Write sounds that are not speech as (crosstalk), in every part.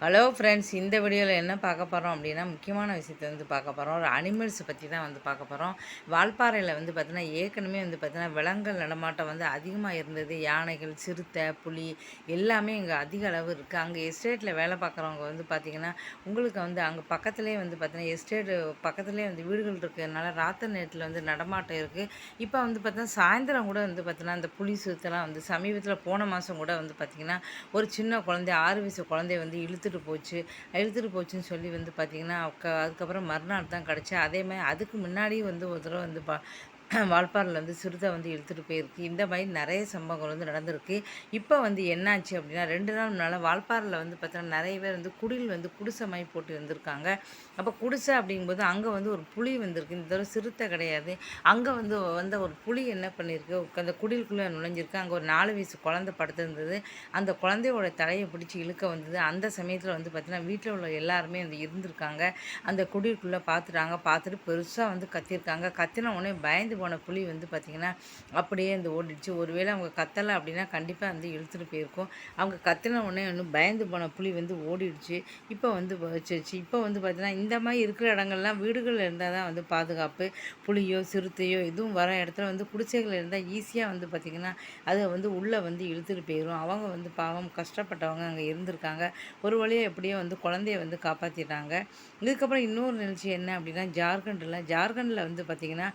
Hello friends இந்த வீடியோவில் என்ன பார்க்க போகிறோம் அப்படின்னா முக்கியமான விஷயத்தை வந்து பார்க்க போகிறோம் ஒரு அனிமல்ஸை பற்றி தான் வந்து பார்க்க போகிறோம் வால்பாறையில் வந்து பார்த்திங்கன்னா ஏற்கனவே வந்து பார்த்திங்கன்னா விலங்குகள் நடமாட்டம் வந்து அதிகமாக இருந்தது. யானைகள் சிறுத்தை புலி எல்லாமே இங்கே அதிக அளவு இருக்குது அங்கே எஸ்டேட்டில் வேலை பார்க்குறவங்க வந்து பார்த்திங்கன்னா உங்களுக்கு வந்து அங்கே பக்கத்துலேயே வந்து பார்த்திங்கன்னா எஸ்டேட்டு பக்கத்துலேயே வந்து வீடுகள் இருக்கிறதுனால ராத்திரி நேரத்தில் வந்து நடமாட்டம் இருக்குது இப்போ வந்து பார்த்திங்கன்னா சாயந்தரம் கூட வந்து பார்த்திங்கன்னா அந்த புலி சிறுத்தைலாம் வந்து சமீபத்தில் போன மாதம் கூட வந்து பார்த்திங்கன்னா ஒரு சின்ன குழந்தை ஆறு வயசு குழந்தைய வந்து இழுத்து இழுத்துட்டு போச்சு. இழுத்துட்டு போச்சுன்னு சொல்லி வந்து பார்த்திங்கன்னா அதுக்கப்புறம் மறுநாள் தான் கிடச்சி அதேமாதிரி அதுக்கு முன்னாடியும் வந்து ஒரு தடவை வந்து பா (clears throat) வால்பாறையில் வந்து சிறுத்தை வந்து இழுத்துட்டு போயிருக்கு. இந்த மாதிரி நிறைய சம்பவங்கள் வந்து நடந்திருக்கு. இப்போ வந்து என்னாச்சு அப்படின்னா ரெண்டு நாள் முன்னால் வால்பாறையில் வந்து பார்த்தோன்னா நிறைய பேர் வந்து குடில் வந்து குடிசை மாதிரி போட்டு வந்திருக்காங்க அப்போ குடிசை அப்படிங்கும்போது அங்கே வந்து ஒரு புளி வந்திருக்கு. இந்த தடவை சிறுத்தை கிடையாது. அங்கே வந்து வந்த ஒரு புளி என்ன பண்ணியிருக்கு அந்த குடிலுக்குள்ளே நுழைஞ்சிருக்கு. அங்கே ஒரு நாலு வயசு குழந்தை படுத்திருந்தது. அந்த குழந்தையோட தலையை பிடிச்சி இழுக்க வந்தது. அந்த சமயத்தில் வந்து பார்த்திங்கன்னா வீட்டில் உள்ள எல்லாருமே வந்து இருந்திருக்காங்க. அந்த குடிலுக்குள்ளே பார்த்துட்டாங்க பார்த்துட்டு பெருசாக வந்து கத்திருக்காங்க. கத்தின உடனே பயந்து போன புலி வந்து பார்த்திங்கன்னா அப்படியே அந்த ஓடிடுச்சு. ஒருவேளை அவங்க கத்தலை அப்படின்னா கண்டிப்பாக வந்து இழுத்துட்டு போயிருக்கும். அவங்க கத்தின உடனே ஒன்று பயந்து போன புலி வந்து ஓடிடுச்சு. இப்போ வந்து வச்சிருச்சு இப்போ வந்து பார்த்திங்கன்னா இந்த மாதிரி இருக்கிற இடங்கள்லாம் வீடுகளில் இருந்தால் தான் வந்து பாதுகாப்பு புளியோ சிறுத்தையோ எதுவும் வர இடத்துல வந்து குடிசைகள் இருந்தால் ஈஸியாக வந்து பார்த்திங்கன்னா அதை வந்து உள்ளே வந்து இழுத்துட்டு போயிடும் அவங்க வந்து பாவம் கஷ்டப்பட்டவங்க அங்கே இருந்திருக்காங்க. ஒரு வழியாக எப்படியோ வந்து குழந்தைய வந்து காப்பாற்றிட்டாங்க இதுக்கப்புறம் இன்னொரு நிகழ்ச்சி என்ன அப்படின்னா ஜார்க்கண்டில் ஜார்க்கண்டில் வந்து பார்த்திங்கன்னா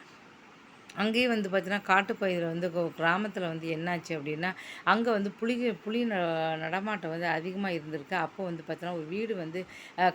அங்கேயும் வந்து பார்த்தீங்கன்னா காட்டுப்பகுதியில் வந்து கிராமத்தில் வந்து என்னாச்சு அப்படின்னா அங்கே வந்து புலி புலி நடமாட்டம் வந்து அதிகமாக இருந்திருக்கு. அப்போ வந்து பார்த்தீங்கன்னா ஒரு வீடு வந்து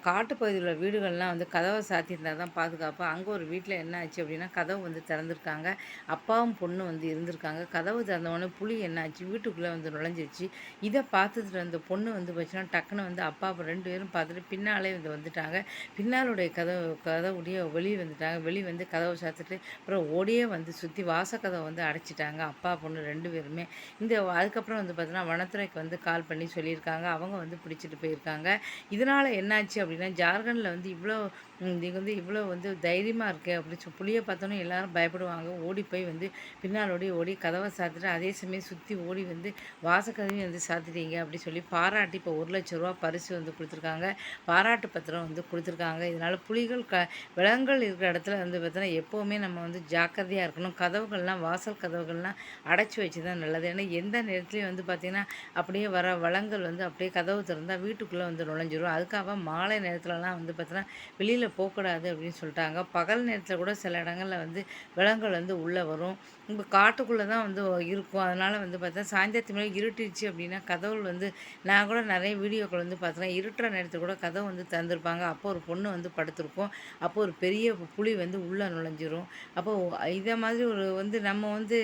காட்டுப்பகுதியில் உள்ள வீடுகள்லாம் வந்து கதவை சாத்தியிருந்தால் தான் பாதுகாப்பு. அங்கே ஒரு வீட்டில் என்ன ஆச்சு அப்படின்னா கதவு வந்து திறந்துருக்காங்க. அப்பாவும் பொண்ணு வந்து இருந்திருக்காங்க. கதவு திறந்தவொடனே புலி என்னாச்சு? வீட்டுக்குள்ளே வந்து நுழைஞ்சிருச்சு. இதை பார்த்துட்டு அந்த பொண்ணு வந்து பார்த்தீங்கன்னா டக்குன்னு வந்து அப்பா ரெண்டு பேரும் பார்த்துட்டு பின்னாலே வந்து வந்துட்டாங்க. பின்னாலுடைய கதவு கதவுடைய வெளியே வந்துட்டாங்க. வெளியே வந்து கதவை சாத்திட்டு அப்புறம் ஓடியே வந்து வந்து சுற்றி வாசக்கதை வந்து அடைச்சிட்டாங்க. அப்பா பொண்ணு ரெண்டு பேருமே. இந்த அதுக்கப்புறம் வந்து பார்த்தோன்னா வனத்துறைக்கு வந்து கால் பண்ணி சொல்லியிருக்காங்க. அவங்க வந்து பிடிச்சிட்டு போயிருக்காங்க. இதனால் என்னாச்சு அப்படின்னா ஜார்க்கண்டில் வந்து இவ்வளோ நீங்கள் வந்து இவ்வளோ வந்து தைரியமாக இருக்கு அப்படின்னு சொல்லி புளியை பார்த்தோன்னே எல்லோரும் பயப்படுவாங்க. ஓடி போய் வந்து பின்னாலோடி ஓடி கதவை சாத்திட்டு அதே சமயம் சுற்றி ஓடி வந்து வாசக்கதையும் வந்து சாத்திட்டீங்க அப்படி சொல்லி பாராட்டி இப்போ ஒரு லட்ச ரூபா பரிசு வந்து கொடுத்துருக்காங்க. பாராட்டு பத்திரம் வந்து கொடுத்துருக்காங்க. இதனால் புலிகள் க விலங்குகள் இருக்கிற இடத்துல வந்து பார்த்தோன்னா எப்போவுமே நம்ம வந்து ஜாக்கிரதையாக இருக்கணும். கதவுகள்லாம் வாசல் கதவுகள்லாம் அடைச்சி வச்சு தான் நல்லது. ஏன்னா எந்த நேரத்துலையும் வந்து பார்த்திங்கன்னா அப்படியே வர வளங்கள் வந்து அப்படியே கதவு திறந்தால் வீட்டுக்குள்ளே வந்து நுழைஞ்சிரும். அதுக்காக மாலை நேரத்துலலாம் வந்து பார்த்தோன்னா வெளியில் போகக்கூடாது அப்படின்னு சொல்லிட்டாங்க. பகல் நேரத்தில் கூட சில இடங்களில் வந்து விலங்குகள் வந்து உள்ளே வரும். இப்போ காட்டுக்குள்ளே தான் வந்து இருக்கும். அதனால் வந்து பார்த்தா சாயந்தரத்து மேலே இருட்டிடுச்சு அப்படின்னா கதவுகள் வந்து நான் கூட நிறைய வீடியோக்கள் வந்து பார்த்தேன் இருட்டுற நேரத்தில் கூட கதவு வந்து தந்திருப்பாங்க அப்போ ஒரு பொண்ணு வந்து படுத்திருக்கும். அப்போ ஒரு பெரிய புளி வந்து உள்ளே நுழைஞ்சிரும். அப்போ இதை மாதிரி ஒரு வந்து நம்ம வந்து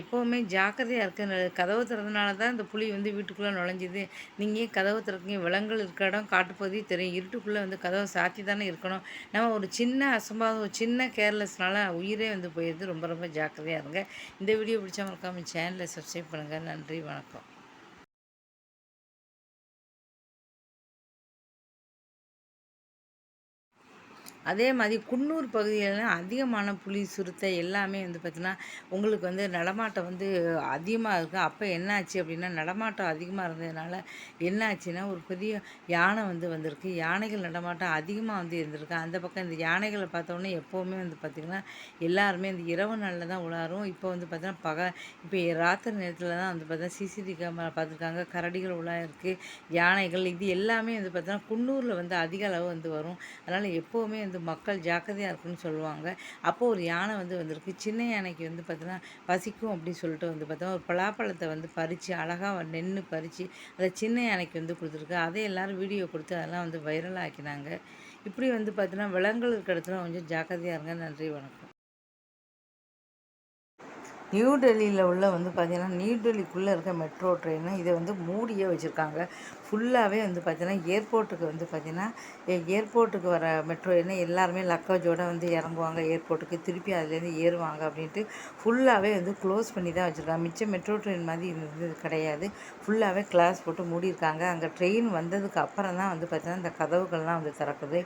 எப்போவுமே ஜாக்கிரதையாக இருக்க கதவு திறந்தனால தான் இந்த புளி வந்து வீட்டுக்குள்ளே நுழைஞ்சிது. நீங்கள் ஏன் கதவு திறக்கீங்க விலங்குகள் இருக்கிற இடம் காட்டுப்பகுதி தெரியும். இருட்டுக்குள்ளே வந்து கதவை சாத்தி தானே இருக்கணும். நம்ம ஒரு சின்ன அசம்பாதம் ஒரு சின்ன கேர்லெஸ்னால உயிரே வந்து போயிடுது. ரொம்ப ரொம்ப ஜாக்கிரதையாக இருங்க. இந்த வீடியோ பிடிச்சா மறக்காமல் சேனலை சப்ஸ்கிரைப் பண்ணுங்கள் நன்றி வணக்கம். அதே மாதிரி குன்னூர் பகுதியிலலாம் அதிகமான புலி சிறுத்தை எல்லாமே வந்து பார்த்திங்கன்னா உங்களுக்கு வந்து நடமாட்டம் வந்து அதிகமாக இருக்கும் அப்போ என்னாச்சு அப்படின்னா நடமாட்டம் அதிகமாக இருந்ததுனால என்னாச்சுன்னா ஒரு பெரிய யானை வந்து வந்திருக்கு. யானைகள் நடமாட்டம் அதிகமாக வந்து இருந்திருக்கு. அந்த பக்கம் இந்த யானைகளை பார்த்தோன்னே எப்போவுமே வந்து பார்த்திங்கன்னா எல்லாருமே இந்த இரவு நாளில் தான் உலாரும். இப்போ வந்து பார்த்திங்கன்னா பக இப்போ ராத்திரி நேரத்தில் தான் வந்து பார்த்தீங்கன்னா சிசிடிவி கேமரா பார்த்துருக்காங்க. கரடிகள் உலா இருக்குது யானைகள் இது எல்லாமே வந்து பார்த்திங்கன்னா குன்னூரில் வந்து அதிக அளவு வந்து வரும். அதனால் எப்போவுமே வந்து வந்து மக்கள் ஜாக்கிரதையாக இருக்குன்னு சொல்லுவாங்க. அப்போது ஒரு யானை வந்து வந்திருக்கு. சின்ன யானைக்கு வந்து பார்த்தீங்கன்னா பசிக்கும் அப்படின்னு சொல்லிட்டு வந்து பார்த்தோம் ஒரு பலாப்பழத்தை வந்து பறித்து அழகாக நின்று பறித்து அதை சின்ன யானைக்கு வந்து கொடுத்துருக்கு. அதை எல்லோரும் வீடியோ கொடுத்து அதெல்லாம் வந்து வைரலாக ஆக்கினாங்க. இப்படி வந்து பார்த்தீங்கன்னா விலங்குகள் இருக்கிற இடத்துல கொஞ்சம் ஜாக்கிரதையாக இருங்க. நன்றி வணக்கம். நியூ டெல்லியில் உள்ள வந்து பார்த்திங்கன்னா நியூ டெல்லிக்குள்ளே இருக்க மெட்ரோ ட்ரெயினு இதை வந்து மூடியே வச்சுருக்காங்க. ஃபுல்லாகவே வந்து பார்த்திங்கன்னா ஏர்போர்ட்டுக்கு வந்து பார்த்திங்கன்னா ஏர்போர்ட்டுக்கு வர மெட்ரோ என்ன எல்லாருமே லக்கேஜோடு வந்து இறங்குவாங்க. ஏர்போர்ட்டுக்கு திருப்பி அதுலேருந்து ஏறுவாங்க அப்படின்ட்டு ஃபுல்லாகவே வந்து க்ளோஸ் பண்ணி தான் வச்சுருக்காங்க. மிச்சம் மெட்ரோ ட்ரெயின் மாதிரி இருந்தது கிடையாது. ஃபுல்லாகவே கிளாஸ் போட்டு மூடியிருக்காங்க. அங்கே ட்ரெயின் வந்ததுக்கு அப்புறம் தான் வந்து பார்த்திங்கன்னா இந்த கதவுகள்லாம் வந்து திறக்குது.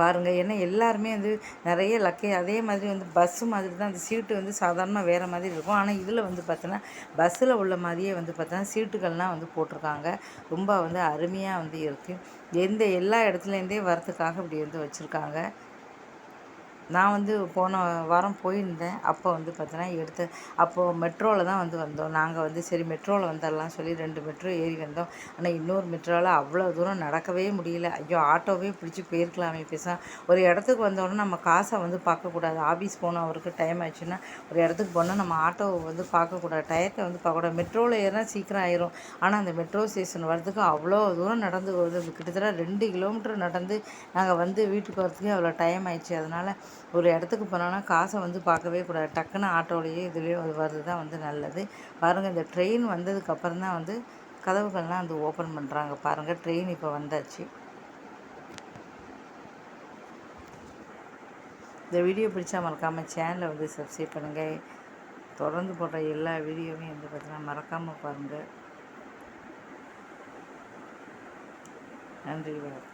பாருங்கள் ஏன்னா எல்லாருமே வந்து நிறைய லக்கே அதே மாதிரி வந்து பஸ்ஸு மாதிரி தான் அந்த சீட்டு வந்து சாதாரணமாக வேறு மாதிரி இருக்கும் இருக்கும் ஆனால் இதில் வந்து பார்த்தோன்னா பஸ்ஸில் உள்ள மாதிரியே வந்து பார்த்தோன்னா சீட்டுகள்லாம் வந்து போட்டிருக்காங்க. ரொம்ப வந்து அருமையாக வந்து இருக்குது எந்த எல்லா இடத்துலேருந்தே வரத்துக்காக இப்படி வந்து வச்சுருக்காங்க. நான் வந்து போன வாரம் போயிருந்தேன். அப்போ வந்து பார்த்தோன்னா எடுத்து அப்போது மெட்ரோவில் தான் வந்து வந்தோம். நாங்கள் வந்து சரி மெட்ரோவில் வந்துடலாம் சொல்லி ரெண்டு மெட்ரோ ஏறி வந்தோம். ஆனால் இன்னொரு மெட்ரோவில் அவ்வளோ தூரம் நடக்கவே முடியல. ஐயோ ஆட்டோவே பிடிச்சி போயிருக்கலாமே பேச ஒரு இடத்துக்கு வந்தோடனே நம்ம காசை வந்து பார்க்கக்கூடாது ஆஃபீஸ் போனோம் அவருக்கு டைம் ஆச்சுன்னா ஒரு இடத்துக்கு போனால் நம்ம ஆட்டோவை வந்து பார்க்கக்கூடாது டயத்தை வந்து பார்க்கக்கூடாது மெட்ரோவில் ஏறினா சீக்கிரம் ஆயிரும். ஆனால் அந்த மெட்ரோ ஸ்டேஷன் வரதுக்கு அவ்வளோ தூரம் நடந்து வருது. கிட்டத்தட்ட ரெண்டு கிலோமீட்டர் நடந்து நாங்கள் வந்து வீட்டுக்கு வரதுக்கே அவ்வளோ டைம் ஆயிடுச்சு. அதனால் ஒரு இடத்துக்கு போனோன்னா காசை வந்து பார்க்கவே கூடாது. டக்குன்னு ஆட்டோலேயே இதுலேயே வர்றது தான் வந்து நல்லது. பாருங்கள் இந்த ட்ரெயின் வந்ததுக்கப்புறம் தான் வந்து கதவுகள்லாம் வந்து ஓப்பன் பண்ணுறாங்க பாருங்கள் ட்ரெயின் இப்போ வந்தாச்சு. இந்த வீடியோ பிடிச்சா மறக்காமல் சேனலை வந்து சப்ஸ்கிரைப் பண்ணுங்கள் தொடர்ந்து போடுற எல்லா வீடியோவையும் வந்து பார்த்தீங்கன்னா மறக்காமல் பாருங்கள் நன்றி வணக்கம்.